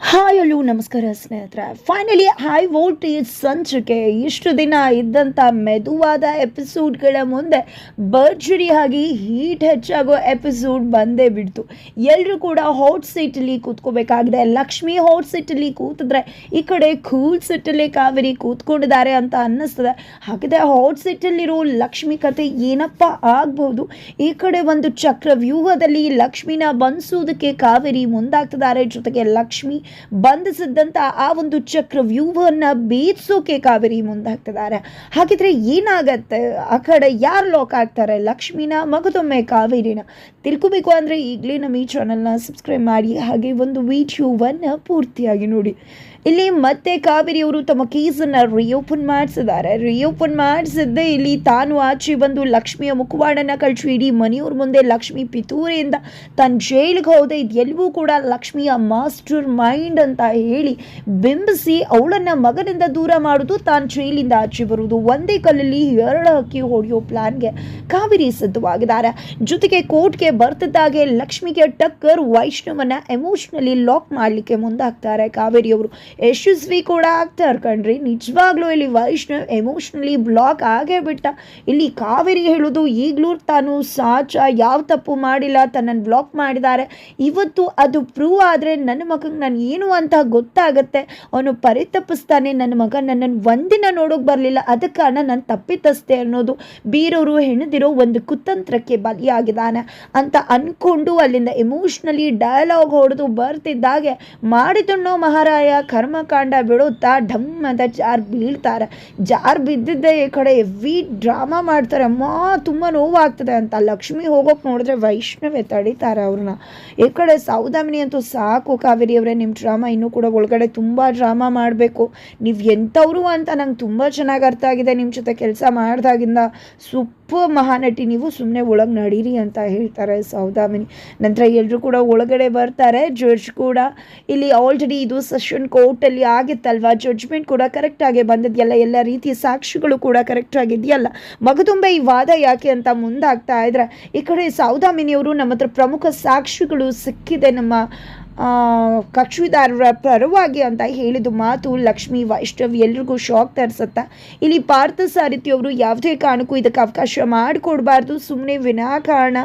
Hi ಅಲ್ಲೂ ನಮಸ್ಕಾರ, ಸ್ನೇಹಿತರೆ. ಫೈನಲಿ ಹೈ ವೋಲ್ಟೇಜ್ ಸಂಚಿಕೆ. ಇಷ್ಟು ದಿನ ಇದ್ದಂಥ ಮೆದುವಾದ ಎಪಿಸೋಡ್ಗಳ ಮುಂದೆ ಭರ್ಜರಿಯಾಗಿ ಹೀಟ್ ಹೆಚ್ಚಾಗೋ ಎಪಿಸೋಡ್ ಬಂದೇ ಬಿಡ್ತು. ಎಲ್ಲರೂ ಕೂಡ ಹಾಟ್ ಸೀಟಲ್ಲಿ ಕೂತ್ಕೋಬೇಕಾಗಿದೆ. ಲಕ್ಷ್ಮಿ ಹಾಟ್ ಸೀಟಲ್ಲಿ ಕೂತಿದ್ರೆ ಈ ಕಡೆ ಕೂಲ್ ಸೀಟಲ್ಲಿ ಕಾವೇರಿ ಕೂತ್ಕೊಂಡಿದ್ದಾರೆ ಅಂತ ಅನ್ನಿಸ್ತದೆ. ಹಾಗಿದ್ರೆ ಹಾಟ್ ಸೀಟಲ್ಲಿರೋ ಲಕ್ಷ್ಮಿ ಕತೆ ಏನಪ್ಪ ಆಗ್ಬೋದು? ಈ ಕಡೆ ಒಂದು ಚಕ್ರವ್ಯೂಹದಲ್ಲಿ ಲಕ್ಷ್ಮಿನ ಬಂಧಿಸೋದಕ್ಕೆ ಕಾವೇರಿ ಮುಂದಾಗ್ತಿದ್ದಾರೆ. ಜೊತೆಗೆ ಲಕ್ಷ್ಮಿ ಬಂಧಿಸಿದ್ದಂಥ ಆ ಒಂದು ಚಕ್ರ ಚಕ್ರವ್ಯೂಹವನ್ನ ಭೇದಿಸೋಕೆ ಕಾವೇರಿ ಮುಂದಾಗ್ತಿದ್ದಾರೆ. ಹಾಗಿದ್ರೆ ಏನಾಗತ್ತೆ? ಆ ಕಡೆ ಯಾರು ಲಾಕ್ ಆಗ್ತಾರೆ? ಲಕ್ಷ್ಮೀನ ಮಗದೊಮ್ಮೆ ಕಾವೇರಿನ. ತಿಳ್ಕೊಬೇಕು ಅಂದರೆ ಈಗಲೇ ನಮ್ಮ ಈ ಚಾನಲ್ನ ಸಬ್ಸ್ಕ್ರೈಬ್ ಮಾಡಿ, ಹಾಗೆ ಒಂದು ವಿಡಿಯೋವನ್ನು ಪೂರ್ತಿಯಾಗಿ ನೋಡಿ. ಇಲ್ಲಿ ಮತ್ತೆ ಕಾವೇರಿ ಅವರು ತಮ್ಮ ಕೇಸನ್ನು ರಿಓಪನ್ ಮಾಡಿಸಿದ್ದಾರೆ. ರಿಓಪನ್ ಮಾಡಿಸಿದ್ದೆ ಇಲ್ಲಿ ತಾನು ಆಚೆ ಬಂದು ಲಕ್ಷ್ಮಿಯ ಮುಖವಾಡನ್ನು ಕಳಿಸಿ ಇಡೀ ಮನೆಯವ್ರ ಮುಂದೆ ಲಕ್ಷ್ಮಿ ಪಿತೂರಿಯಿಂದ ತನ್ನ ಜೈಲಿಗೆ ಹೋದೆ. ಇದೆಲ್ಲವೂ ಕೂಡ ಲಕ್ಷ್ಮಿಯ ಮಾಸ್ಟರ್ ಮೈಂಡ್ ಅಂತ ಹೇಳಿ ಬಿಂಬಿಸಿ ಅವಳನ್ನ ಮಗನಿಂದ ದೂರ ಮಾಡುದು, ತಾನು ಜೈಲಿಂದ ಆಚೆ ಬರುವುದು. ಒಂದೇ ಕಲ್ಲಲ್ಲಿ ಎರಡು ಹಕ್ಕಿ ಹೊಡೆಯೋ ಪ್ಲಾನ್ಗೆ ಕಾವೇರಿ ಸಿದ್ಧವಾಗಿದ್ದಾರೆ. ಜೊತೆಗೆ ಕೋರ್ಟ್ಗೆ ಬರ್ತಿದ್ದಾಗೆ ಲಕ್ಷ್ಮಿಗೆ ಟಕ್ಕರ್ ವೈಷ್ಣವನ ಎಮೋಷನಲಿ ಲಾಕ್ ಮಾಡಲಿಕ್ಕೆ ಮುಂದಾಗ್ತಾರೆ ಕಾವೇರಿಯವರು ಯಶಸ್ವಿ ಕೂಡ ಆಗ್ತಾ ಕಣ್ರಿ. ನಿಜವಾಗ್ಲೂ ಇಲ್ಲಿ ವೈಷ್ಣವ್ ಎಮೋಷ್ನಲಿ ಬ್ಲಾಕ್ ಆಗೇ ಬಿಟ್ಟ. ಇಲ್ಲಿ ಕಾವೇರಿ ಹೇಳೋದು ಈಗಲೂ ತಾನು ಸಾಚ, ಯಾವ ತಪ್ಪು ಮಾಡಿಲ್ಲ ತನ್ನನ್ನು ಬ್ಲಾಕ್ ಮಾಡಿದ್ದಾರೆ ಇವತ್ತು ಅದು ಪ್ರೂವ್ ಆದರೆ ನನ್ನ ಮಗಂಗೆ ನಾನು ಏನು ಅಂತ ಗೊತ್ತಾಗುತ್ತೆ. ಅವನು ಪರಿತಪ್ಪಿಸ್ತಾನೆ ನನ್ನ ಮಗ ನನ್ನನ್ನು ಒಂದಿನ ನೋಡೋಕೆ ಬರಲಿಲ್ಲ. ಅದಕ್ಕೆ ಕಾರಣ ನಾನು ತಪ್ಪಿತಸ್ತೆ ಅನ್ನೋದು ಬೀರೋರು ಹೆಣದಿರೋ ಒಂದು ಕುತಂತ್ರಕ್ಕೆ ಬಲಿಯಾಗಿದ್ದಾನೆ ಅಂತ ಅನ್ಕೊಂಡು ಅಲ್ಲಿಂದ ಎಮೋಷ್ನಲಿ ಡಯಲಾಗ್ ಹೊಡೆದು ಬರ್ತಿದ್ದಾಗೆ. ಮಾಡಿದಣ್ಣೋ ಮಹಾರಾಯ ಕರ್ಮಕಾಂಡ ಬಿಡುತ್ತಾ ಢಮ್ ಅಂತ ಜಾರ್ ಬೀಳ್ತಾರೆ. ಜಾರ್ ಬಿದ್ದಿದ್ದೆ ಈ ಕಡೆ ಎವಿ ಡ್ರಾಮಾ ಮಾಡ್ತಾರೆ. ಅಮ್ಮ, ತುಂಬ ನೋವಾಗ್ತದೆ ಅಂತ. ಲಕ್ಷ್ಮಿ ಹೋಗೋಕೆ ನೋಡಿದ್ರೆ ವೈಷ್ಣವೇ ತಡೀತಾರೆ ಅವ್ರನ್ನ. ಈ ಕಡೆ ಸೌದಾಮಿನಿ ಅಂತೂ ಸಾಕು ಕಾವೇರಿ ಅವರೇ ನಿಮ್ಮ ಡ್ರಾಮಾ ಇನ್ನೂ ಕೂಡ ಒಳಗಡೆ ತುಂಬ ಡ್ರಾಮಾ ಮಾಡಬೇಕು. ನೀವು ಎಂಥವ್ರು ಅಂತ ನಂಗೆ ತುಂಬ ಚೆನ್ನಾಗಿ ಅರ್ಥ ಆಗಿದೆ ನಿಮ್ಮ ಜೊತೆ ಕೆಲಸ ಮಾಡ್ದಾಗಿಂದ. ಸೂಪರ್ ಮಹಾನಟಿ, ನೀವು ಸುಮ್ಮನೆ ಒಳಗೆ ನಡೀರಿ ಅಂತ ಹೇಳ್ತಾರೆ ಸೌದಾಮಿನಿ. ನಂತರ ಎಲ್ಲರೂ ಕೂಡ ಒಳಗಡೆ ಬರ್ತಾರೆ. ಜಡ್ಜ್ ಕೂಡ ಇಲ್ಲಿ ಆಲ್ರೆಡಿ ಇದು ಸೆಷನ್ ಕೋರ್ಟಲ್ಲಿ ಆಗಿತ್ತಲ್ವಾ? ಜಡ್ಜ್ಮೆಂಟ್ ಕೂಡ ಕರೆಕ್ಟಾಗಿ ಬಂದಿದೆಯಲ್ಲ? ಎಲ್ಲ ರೀತಿಯ ಸಾಕ್ಷಿಗಳು ಕೂಡ ಕರೆಕ್ಟಾಗಿದೆಯಲ್ಲ ಮಗದುಂಬ ಈ ವಾದ ಯಾಕೆ ಅಂತ ಮುಂದಾಗ್ತಾ ಇದ್ರೆ, ಈ ಕಡೆ ಸೌದಾಮಿನಿಯವರು ನಮ್ಮ ಹತ್ರ ಪ್ರಮುಖ ಸಾಕ್ಷಿಗಳು ಸಿಕ್ಕಿದೆ ನಮ್ಮ ಕಕ್ಷಿದಾರರ ಪರವಾಗಿ ಅಂತ ಹೇಳಿದ ಮಾತು ಲಕ್ಷ್ಮಿ ವೈಷ್ಣವ್ ಎಲ್ರಿಗೂ ಶಾಕ್ ತರಿಸುತ್ತೆ. ಇಲ್ಲಿ ಪಾರ್ಥ ಸಾರಥಿಯವರು ಯಾವುದೇ ಕಾರಣಕ್ಕೂ ಇದಕ್ಕೆ ಅವಕಾಶ ಮಾಡಿಕೊಡ್ಬಾರ್ದು. ಸುಮ್ಮನೆ ವಿನಾಕಾರಣ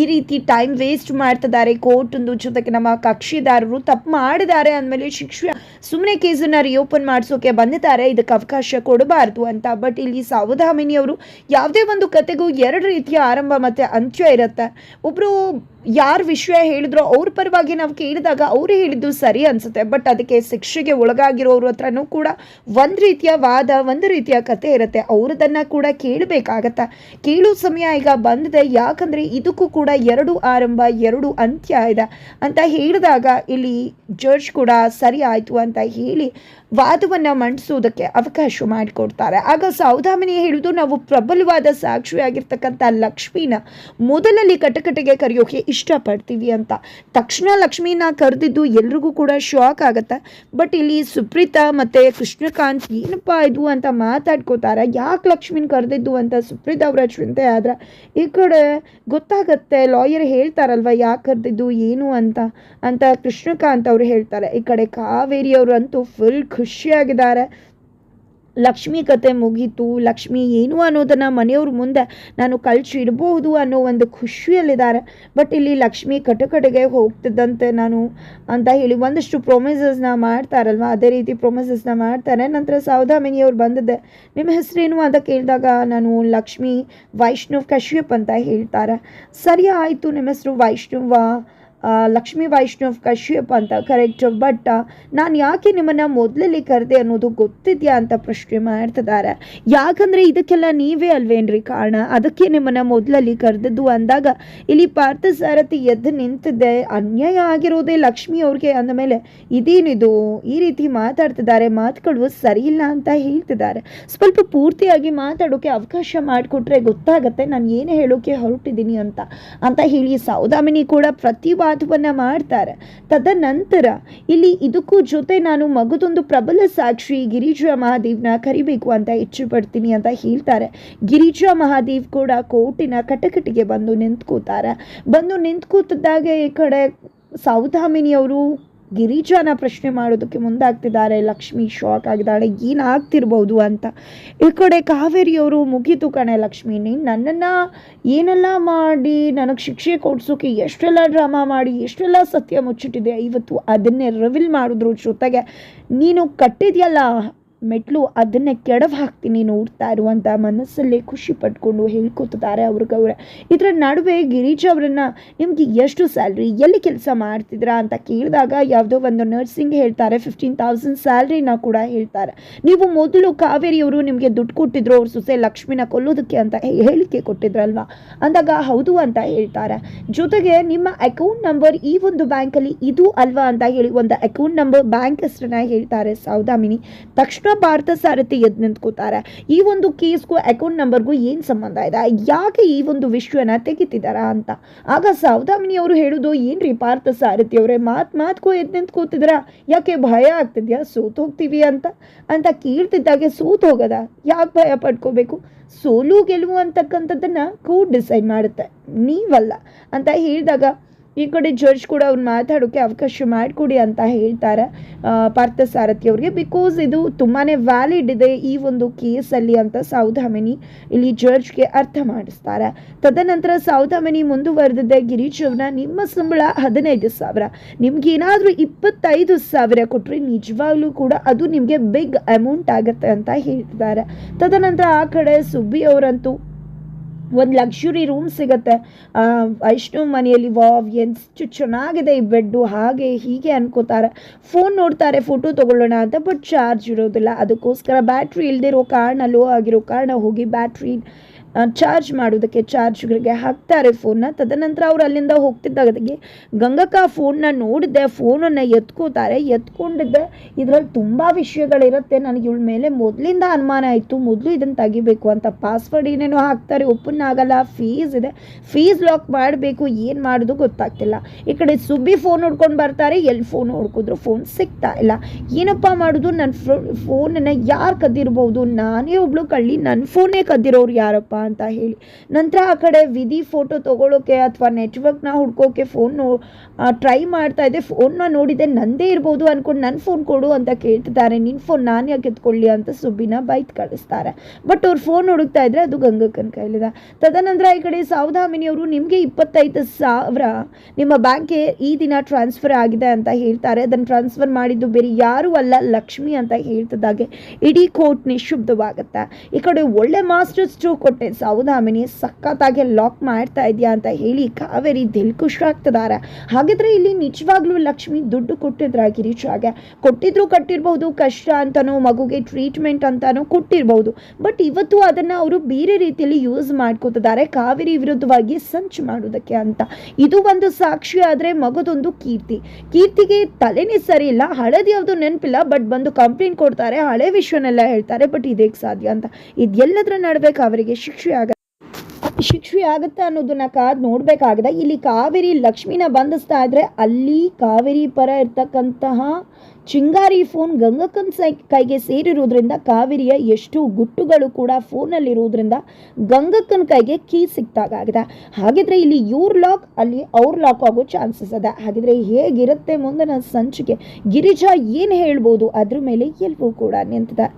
ಈ ರೀತಿ ಟೈಮ್ ವೇಸ್ಟ್ ಮಾಡ್ತಿದ್ದಾರೆ. ಕೋರ್ಟ್ ಒಂದು ಜೊತೆಗೆ ನಮ್ಮ ಕಕ್ಷಿದಾರರು ತಪ್ಪು ಮಾಡಿದ್ದಾರೆ ಅಂದಮೇಲೆ ಶಿಕ್ಷೆ ಸುಮ್ಮನೆ ಕೇಸನ್ನು ರಿಓಪನ್ ಮಾಡಿಸೋಕೆ ಬಂದಿದ್ದಾರೆ. ಇದಕ್ಕೆ ಅವಕಾಶ ಕೊಡಬಾರ್ದು ಅಂತ. ಬಟ್ ಇಲ್ಲಿ ಸಾವಧಾಮಿನಿಯವರು ಯಾವುದೇ ಒಂದು ಕತೆಗೂ ಎರಡು ರೀತಿಯ ಆರಂಭ ಮತ್ತು ಅಂತ್ಯ ಇರುತ್ತೆ. ಒಬ್ಬರು ಯಾರು ವಿಷಯ ಹೇಳಿದ್ರೋ ಅವ್ರ ಪರವಾಗಿ ನಾವು ಕೇಳಿದಾಗ ಅವರು ಹೇಳಿದ್ದು ಸರಿ ಅನ್ಸುತ್ತೆ. ಬಟ್ ಅದಕ್ಕೆ ಶಿಕ್ಷೆಗೆ ಒಳಗಾಗಿರೋರು ಹತ್ರನೂ ಕೂಡ ಒಂದು ರೀತಿಯ ವಾದ, ಒಂದು ರೀತಿಯ ಕತೆ ಇರುತ್ತೆ. ಅವ್ರದನ್ನು ಕೂಡ ಕೇಳಬೇಕಾಗತ್ತೆ? ಕೇಳೋ ಸಮಯ ಈಗ ಬಂದಿದೆ. ಯಾಕಂದರೆ ಇದಕ್ಕೂ ಕೂಡ ಎರಡು ಆರಂಭ, ಎರಡು ಅಂತ್ಯ ಇದೆ. ಅಂತ ಹೇಳಿದಾಗ ಇಲ್ಲಿ ಜಡ್ಜ್ ಕೂಡ ಸರಿ ಆಯಿತು ಅಂತ ಹೇಳಿ ವಾದವನ್ನು ಮಂಡಿಸೋದಕ್ಕೆ ಅವಕಾಶ ಮಾಡಿಕೊಡ್ತಾರೆ. ಆಗ ಸೌದಾಮಿನಿ ಹೇಳುವುದು ನಾವು ಪ್ರಬಲವಾದ ಸಾಕ್ಷಿಯಾಗಿರ್ತಕ್ಕಂಥ ಲಕ್ಷ್ಮೀನ ಮೊದಲಲ್ಲಿ ಕಟಕಟೆಗೆ ಕರೆಯೋಕೆ ಇಷ್ಟಪಡ್ತೀವಿ ಅಂತ. ತಕ್ಷಣ ಲಕ್ಷ್ಮೀನ ಕರೆದಿದ್ದು ಎಲ್ರಿಗೂ ಕೂಡ ಶಾಕ್ ಆಗುತ್ತೆ. ಬಟ್ ಇಲ್ಲಿ ಸುಪ್ರೀತಾ ಮತ್ತು ಕೃಷ್ಣಕಾಂತ್ ಏನಪ್ಪ ಇದು ಅಂತ ಮಾತಾಡ್ಕೋತಾರೆ. ಯಾಕೆ ಲಕ್ಷ್ಮಿನ ಕರೆದಿದ್ದು ಅಂತ ಸುಪ್ರೀತಾ ಅವರ ಚಿಂತೆ ಆದರೆ ಈ ಕಡೆ ಗೊತ್ತಾಗತ್ತೆ ಲಾಯರ್ ಹೇಳ್ತಾರಲ್ವ ಯಾಕೆ ಕರೆದಿದ್ದು, ಏನು ಅಂತ ಅಂತ ಕೃಷ್ಣಕಾಂತ್ ಅವರು ಹೇಳ್ತಾರೆ. ಈ ಕಡೆ ಕಾವೇರಿ ಅವರು ಅಂತೂ ಫುಲ್ ಖುಷಿಯಾಗಿದ್ದಾರೆ. ಲಕ್ಷ್ಮಿ ಕತೆ ಮುಗೀತು. ಲಕ್ಷ್ಮಿ ಏನು ಅನ್ನೋದನ್ನು ಮನೆಯವ್ರ ಮುಂದೆ ನಾನು ಕಳ್ಸಿಡ್ಬೋದು ಅನ್ನೋ ಒಂದು ಖುಷಿಯಲ್ಲಿದ್ದಾರೆ. ಬಟ್ ಇಲ್ಲಿ ಲಕ್ಷ್ಮಿ ಕಟಕಡೆಗೆ ಹೋಗ್ತಿದ್ದಂತೆ ನಾನು ಅಂತ ಹೇಳಿ ಒಂದಷ್ಟು ಪ್ರೊಮಿಸಸ್ನ ಮಾಡ್ತಾರಲ್ವ? ಅದೇ ರೀತಿ ಪ್ರೊಮಿಸಸ್ನ ಮಾಡ್ತಾರೆ. ನಂತರ ಸೌದಾಮಿನಿಯವ್ರು ಬಂದಿದ್ದೆ. ನಿಮ್ಮ ಹೆಸರೇನು ಅಂತ ಕೇಳಿದಾಗ ನಾನು ಲಕ್ಷ್ಮಿ ವೈಷ್ಣವ್ ಕಶ್ಯಪ್ ಅಂತ ಹೇಳ್ತಾರೆ. ಸರಿ ಆಯಿತು, ನಿಮ್ಮ ಹೆಸರು ವೈಷ್ಣವ ಲಕ್ಷ್ಮೀ ವೈಷ್ಣವ್ ಕಶ್ಯಪ್ ಅಂತ ಕರೆಕ್ಟ್ ಬಟ್ ನಾನು ಯಾಕೆ ನಿಮ್ಮನ್ನು ಮೊದಲಲ್ಲಿ ಕರೆದೆ ಅನ್ನೋದು ಗೊತ್ತಿದೆಯಾ ಅಂತ ಪ್ರಶ್ನೆ ಮಾಡ್ತಿದ್ದಾರೆ. ಯಾಕಂದರೆ ಇದಕ್ಕೆಲ್ಲ ನೀವೇ ಅಲ್ವೇನ್ರಿ ಕಾರಣ? ಅದಕ್ಕೆ ನಿಮ್ಮನ್ನು ಮೊದಲಲ್ಲಿ ಕರೆದದ್ದು ಅಂದಾಗ, ಇಲ್ಲಿ ಪಾರ್ಥ ಸಾರಥಿ ಎದ್ದು ನಿಂತಿದ್ದೆ. ಅನ್ಯಾಯ ಆಗಿರೋದೇ ಲಕ್ಷ್ಮಿ ಅವ್ರಿಗೆ ಅಂದಮೇಲೆ ಇದೇನಿದು ಈ ರೀತಿ ಮಾತಾಡ್ತಿದ್ದಾರೆ, ಮಾತುಗಳು ಸರಿಯಿಲ್ಲ ಅಂತ ಹೇಳ್ತಿದ್ದಾರೆ. ಸ್ವಲ್ಪ ಪೂರ್ತಿಯಾಗಿ ಮಾತಾಡೋಕೆ ಅವಕಾಶ ಮಾಡಿಕೊಟ್ರೆ ಗೊತ್ತಾಗತ್ತೆ. ನಾನು ಏನು ಹೇಳೋಕೆ ಹೊರಟಿದ್ದೀನಿ ಅಂತ. ಅಂತ ಹೇಳಿ ಸೌದಾಮಿನಿ ಕೂಡ ಪ್ರತಿವಾದವನ್ನು ಮಾಡ್ತಾರೆ. ತದನಂತರ ಇಲ್ಲಿ ಇದಕ್ಕೂ ಜೊತೆ ನಾನು ಮಗದೊಂದು ಪ್ರಬಲ ಸಾಕ್ಷಿ ಗಿರಿಜಾ ಮಹಾದೇವ್ನ ಕರಿಬೇಕು ಅಂತ ಇಚ್ಛೆ ಪಡ್ತೀನಿ ಅಂತ ಹೇಳ್ತಾರೆ. ಗಿರಿಜಾ ಮಹಾದೇವ್ ಕೂಡ ಕೋರ್ಟಿನ ಕಟಕಟಿಗೆ ಬಂದು ನಿಂತ್ಕೋತಾರೆ. ಬಂದು ನಿಂತ್ಕೋತಿದ್ದಾಗ ಈ ಕಡೆ ಸೌದಾಮಿನಿಯವರು ಗಿರಿಜಾನ ಪ್ರಶ್ನೆ ಮಾಡೋದಕ್ಕೆ ಮುಂದಾಗ್ತಿದ್ದಾರೆ. ಲಕ್ಷ್ಮಿ ಶಾಕ್ ಆಗಿದ್ದಾಳೆ. ಏನಾಗ್ತಿರ್ಬೋದು ಅಂತ. ಈ ಕಡೆ ಕಾವೇರಿಯವರು ಮುಗೀತು ಕಣೆ ಲಕ್ಷ್ಮಿ. ನೀನು ನನ್ನನ್ನು ಏನೆಲ್ಲ ಮಾಡಿ ನನಗೆ ಶಿಕ್ಷೆ ಕೊಡ್ಸೋಕೆ ಎಷ್ಟೆಲ್ಲ ಡ್ರಾಮಾ ಮಾಡಿ, ಎಷ್ಟೆಲ್ಲ ಸತ್ಯ ಮುಚ್ಚಿಟ್ಟಿದೆ, ಇವತ್ತು ಅದನ್ನೇ ರಿವಿಲ್ ಮಾಡಿದ್ರು ಜೊತೆಗೆ ನೀನು ಕಟ್ಟಿದ್ಯಲ್ಲ ಮೆಟ್ಲು ಅದನ್ನೇ ಕೆಡವ್ ಹಾಕ್ತೀನಿ ನೋಡ್ತಾ ಇರುವಂಥ ಮನಸ್ಸಲ್ಲೇ ಖುಷಿ ಪಟ್ಕೊಂಡು ಹೇಳ್ಕೊತಿದ್ದಾರೆ ಅವ್ರಿಗವ್ರೆ ಇದರ ನಡುವೆ ಗಿರೀಶ್ ಅವರನ್ನು ನಿಮಗೆ ಎಷ್ಟು ಸ್ಯಾಲ್ರಿ ಎಲ್ಲಿ ಕೆಲಸ ಮಾಡ್ತಿದ್ರಾ ಅಂತ ಕೇಳಿದಾಗ ಯಾವುದೋ ಒಂದು ನರ್ಸಿಂಗ್ ಹೇಳ್ತಾರೆ ಫಿಫ್ಟೀನ್ ತೌಸಂಡ್ ಸ್ಯಾಲ್ರಿನ ಕೂಡ ಹೇಳ್ತಾರೆ. ನೀವು ಮೊದಲು ಕಾವೇರಿಯವರು ನಿಮಗೆ ದುಡ್ಡು ಕೊಟ್ಟಿದ್ರು, ಅವ್ರ ಸೊಸೆ ಲಕ್ಷ್ಮಿನ ಕೊಲ್ಲೋದಕ್ಕೆ ಅಂತ ಹೇಳಿಕೆ ಕೊಟ್ಟಿದ್ರಲ್ವಾ? ಅಂದಾಗ ಹೌದು ಅಂತ ಹೇಳ್ತಾರೆ. ಜೊತೆಗೆ ನಿಮ್ಮ ಅಕೌಂಟ್ ನಂಬರ್ ಈ ಒಂದು ಬ್ಯಾಂಕಲ್ಲಿ ಇದು ಅಲ್ವಾ ಅಂತ ಹೇಳಿ ಒಂದು ಅಕೌಂಟ್ ನಂಬರ್ ಬ್ಯಾಂಕ್ ಹೆಸರನ್ನ ಹೇಳ್ತಾರೆ ಸೌದಾಮಿನಿ. ತಕ್ಷಣ ಭಾರತ ಸಾರಥಿ ಎದ್ ನಿಂತ್ಕೋತಾರೆ ಈ ಒಂದು ಕೇಸ್ಗೂ ಅಕೌಂಟ್ ನಂಬರ್ಗೂ ಏನು ಸಂಬಂಧ ಇದೆ? ಯಾಕೆ ಈ ಒಂದು ವಿಷಯನ ತೆಗಿತಿದಾರ ಅಂತ? ಆಗ ಸೌದಾಮಿನಿ ಅವರು ಹೇಳೋದು, ಏನ್ರಿ ಪಾರ್ಥ ಸಾರಥಿ ಅವರೇ, ಮಾತು ಮಾತ್ಕೋ ಎದ್ ನಿಂತ್ಕೋತಿದ್ರ ಯಾಕೆ ಭಯ ಆಗ್ತಿದ್ಯಾ? ಸೋತ್ ಹೋಗ್ತೀವಿ ಅಂತ? ಅಂತ ಕೇಳ್ತಿದ್ದಾಗೆ ಸೋತ್ ಹೋಗದ. ಯಾಕೆ ಭಯ ಪಡ್ಕೋಬೇಕು? ಸೋಲು ಗೆಲುವು ಅಂತಕ್ಕಂಥದ್ದನ್ನ ಕೋರ್ಟ್ ಡಿಸೈಡ್ ಮಾಡುತ್ತೆ. ನೀವಲ್ಲ. ಅಂತ ಹೇಳಿದಾಗ ಈ ಕಡೆ ಜಡ್ಜ್ ಕೂಡ ಅವ್ರು ಮಾತಾಡೋಕ್ಕೆ ಅವಕಾಶ ಮಾಡಿಕೊಡಿ ಅಂತ ಹೇಳ್ತಾರೆ ಪಾರ್ಥಸಾರಥಿ ಪಾರ್ಥ ಸಾರಥಿ ಅವ್ರಿಗೆ. ಬಿಕಾಸ್ ಇದು ತುಂಬಾ ವ್ಯಾಲಿಡ್ ಇದೆ ಈ ಒಂದು ಕೇಸಲ್ಲಿ ಅಂತ ಸೌಧಾಮಿನಿ ಇಲ್ಲಿ ಜಡ್ಜ್ಗೆ ಅರ್ಥ ಮಾಡಿಸ್ತಾರೆ. ತದನಂತರ ಸೌಧಾಮಿನಿ ಮುಂದುವರೆದಿದೆ. ಗಿರೀಶ್ ನಿಮ್ಮ ಸಂಬಳ ಹದಿನೈದು ಸಾವಿರ. ನಿಮ್ಗೆ ಏನಾದರೂ ಇಪ್ಪತ್ತೈದು ಸಾವಿರ ಕೊಟ್ಟರೆ ನಿಜವಾಗ್ಲೂ ಕೂಡ ಅದು ನಿಮಗೆ ಬಿಗ್ ಅಮೌಂಟ್ ಆಗುತ್ತೆ ಅಂತ ಹೇಳ್ತಿದ್ದಾರೆ. ತದನಂತರ ಆ ಕಡೆ ಸುಬ್ಬಿ ಅವರಂತೂ ಒಂದು ಲಕ್ಷುರಿ ರೂಮ್ ಸಿಗುತ್ತೆ. ಅಷ್ಟು ಮನೆಯಲ್ಲಿ ವಾವ್, ಎಷ್ಟು ಚೆನ್ನಾಗಿದೆ ಈ ಬೆಡ್ಡು ಹಾಗೆ ಹೀಗೆ ಅನ್ಕೋತಾರೆ. ಫೋನ್ ನೋಡ್ತಾರೆ ಫೋಟೋ ತೊಗೊಳ್ಳೋಣ ಅಂತ ಬಟ್ ಚಾರ್ಜ್ ಇರೋದಿಲ್ಲ. ಅದಕ್ಕೋಸ್ಕರ ಬ್ಯಾಟ್ರಿ ಇಲ್ದಿರೋ ಕಾರಣ ಲೋ ಆಗಿರೋ ಕಾರಣ ಹೋಗಿ ಬ್ಯಾಟ್ರಿ ಚಾರ್ಜ್ ಮಾಡೋದಕ್ಕೆ ಚಾರ್ಜ್ಗಳಿಗೆ ಹಾಕ್ತಾರೆ ಫೋನ್ನ ತದನಂತರ ಅವ್ರು ಅಲ್ಲಿಂದ ಹೋಗ್ತಿದ್ದಾಗೆ ಗಂಗಕ್ಕ ಫೋನ್ನ ನೋಡಿದ್ದೆ ಫೋನನ್ನು ಎತ್ಕೋತಾರೆ. ಎತ್ಕೊಂಡಿದ್ದೆ. ಇದರಲ್ಲಿ ತುಂಬ ವಿಷಯಗಳಿರುತ್ತೆ. ನನಗೆ ಇವಳ ಮೇಲೆ ಮೊದಲಿಂದ ಅನುಮಾನ ಆಯಿತು. ಮೊದಲು ಇದನ್ನು ತೆಗಿಬೇಕು ಅಂತ ಪಾಸ್ವರ್ಡ್ ಏನೇನೋ ಹಾಕ್ತಾರೆ. ಓಪನ್ ಆಗಲ್ಲ. ಫೀಸ್ ಇದೆ. ಫೀಸ್ ಲಾಕ್ ಮಾಡಬೇಕು. ಏನು ಮಾಡೋದು ಗೊತ್ತಾಗ್ತಿಲ್ಲ. ಈ ಕಡೆ ಸುಬ್ಬಿ ಫೋನ್ ನೋಡ್ಕೊಂಡು ಬರ್ತಾರೆ. ಎಲ್ಲಿ ಫೋನ್ ಹುಡ್ಕಿದ್ರು ಫೋನ್ ಸಿಗ್ತಾ ಇಲ್ಲ. ಏನಪ್ಪ ಮಾಡೋದು? ನನ್ನ ಫೋನನ್ನು ಯಾರು ಕದ್ದಿರ್ಬೋದು? ನಾನೇ ಒಬ್ಳು ಕಳ್ಳಿ. ನನ್ನ ಫೋನೇ ಕದ್ದಿರೋರು ಯಾರಪ್ಪ? ಅಂತ ಹೇಳಿ. ನಂತರ ಆ ಕಡೆ ವಿಧಿ ಫೋಟೋ ತೊಗೊಳೋಕ್ಕೆ ಅಥವಾ ನೆಟ್ವರ್ಕ್ನ ಹುಡ್ಕೋಕೆ ಫೋನ್ ಟ್ರೈ ಮಾಡ್ತಾ ಇದ್ದೆ. ಫೋನ್ನ ನೋಡಿದೆ ನಂದೇ ಇರ್ಬೋದು ಅಂದ್ಕೊಂಡು ನನ್ನ ಫೋನ್ ಕೊಡು ಅಂತ ಕೇಳ್ತಿದ್ದಾರೆ. ನಿನ್ನ ಫೋನ್ ನಾನು ಯಾಕೆ ಎತ್ಕೊಳ್ಳಿ ಅಂತ ಸುಬ್ಬಿನ ಬೈತ್ ಕಳಿಸ್ತಾರೆ. ಬಟ್ ಅವ್ರು ಫೋನ್ ಹುಡುಕ್ತಾ ಇದ್ರೆ ಅದು ಗಂಗಕ್ಕನ ಕೈಲಿದೆ. ತದನಂತರ ಈ ಕಡೆ ಅವರು ನಿಮಗೆ ಇಪ್ಪತ್ತೈದು ಸಾವಿರ ನಿಮ್ಮ ಬ್ಯಾಂಕ್ಗೆ ಈ ದಿನ ಟ್ರಾನ್ಸ್ಫರ್ ಆಗಿದೆ ಅಂತ ಹೇಳ್ತಾರೆ. ಅದನ್ನು ಟ್ರಾನ್ಸ್ಫರ್ ಮಾಡಿದ್ದು ಬೇರೆ ಯಾರೂ ಅಲ್ಲ, ಲಕ್ಷ್ಮಿ ಅಂತ ಹೇಳ್ತಿದ್ದಾಗೆ ಇಡೀ ಕೋರ್ಟ್ ನಿಶುಬ್ಧವಾಗುತ್ತೆ ಈ ಕಡೆ ಒಳ್ಳೆ ಮಾಸ್ಟರ್ ಸ್ಟ್ರೋ ಕೊಟ್ಟೆ. ಸೌದಾಮಿನಿ ಸಖತ್ತಾಗಿ ಲಾಕ್ ಮಾಡ್ತಾ ಇದೆಯಾ ಅಂತ ಹೇಳಿ ಕಾವೇರಿ ದಿಲ್ ಖುಷಾಗ್ತದಾರ ಹಾಗಿದ್ರೆ ಇಲ್ಲಿ ನಿಜವಾಗ್ಲೂ ಲಕ್ಷ್ಮಿ ದುಡ್ಡು ಕೊಟ್ಟಿದ್ರ ಗಿರೀಶಾಗೆ ಕೊಟ್ಟಿದ್ರು ಕಟ್ಟಿರ್ಬೋದು, ಕಷ್ಟ ಅಂತನೋ, ಮಗುಗೆ ಟ್ರೀಟ್ಮೆಂಟ್ ಅಂತಾನೋ ಕೊಟ್ಟಿರ್ಬೋದು. ಬಟ್ ಇವತ್ತು ಅದನ್ನ ಅವರು ಬೇರೆ ರೀತಿಯಲ್ಲಿ ಯೂಸ್ ಮಾಡ್ಕೋತಿದ್ದಾರೆ ಕಾವೇರಿ ವಿರುದ್ಧವಾಗಿ ಸಂಚು ಮಾಡೋದಕ್ಕೆ ಅಂತ. ಇದು ಒಂದು ಸಾಕ್ಷಿ ಆದ್ರೆ ಮಗದೊಂದು ಕೀರ್ತಿ. ಕೀರ್ತಿಗೆ ತಲೆನೇ ಸರಿ ಇಲ್ಲ, ಹಳದಿ ಯಾವುದು ನೆನಪಿಲ್ಲ ಬಟ್ ಬಂದು ಕಂಪ್ಲೇಂಟ್ ಕೊಡ್ತಾರೆ, ಹಳೆ ವಿಷಯನೆಲ್ಲ ಹೇಳ್ತಾರೆ ಬಟ್ ಇದೇಗ್ ಸಾಧ್ಯ ಅಂತ. ಇದೆಲ್ಲದರ ನಡುವೆ ಅವರಿಗೆ ಶಿಕ್ಷೆ ಆಗ ಶಿಕ್ಷೆ ಆಗುತ್ತೆ ಅನ್ನೋದನ್ನ ಕಾದ್ ನೋಡ್ಬೇಕಾಗಿದೆ. ಇಲ್ಲಿ ಕಾವೇರಿ ಲಕ್ಷ್ಮಿನ ಬಂಧಿಸ್ತಾ ಇದ್ರೆ ಅಲ್ಲಿ ಕಾವೇರಿ ಪರ ಇರ್ತಕ್ಕಂತಹ ಚಿಂಗಾರಿ ಫೋನ್ ಗಂಗಕ್ಕನ ಕೈಗೆ ಸೇರಿರೋದ್ರಿಂದ ಕಾವೇರಿಯ ಎಷ್ಟು ಗುಟ್ಟುಗಳು ಕೂಡ ಫೋನಲ್ಲಿರೋದ್ರಿಂದ ಗಂಗಕ್ಕನ ಕೈಗೆ ಕೀ ಸಿಕ್ತಾಗಿದೆ ಹಾಗಿದ್ರೆ ಇಲ್ಲಿ ಇವ್ರ ಲಾಕ್ ಅಲ್ಲಿ ಅವ್ರ ಲಾಕ್ ಆಗೋ ಚಾನ್ಸಸ್ ಅದ ಹಾಗಿದ್ರೆ ಹೇಗಿರುತ್ತೆ ಮುಂದಿನ ಸಂಚಿಕೆ? ಗಿರಿಜಾ ಏನು ಹೇಳ್ಬೋದು? ಅದ್ರ ಮೇಲೆ ಎಲ್ಲವೂ ಕೂಡ ನಿಂತಿದೆ.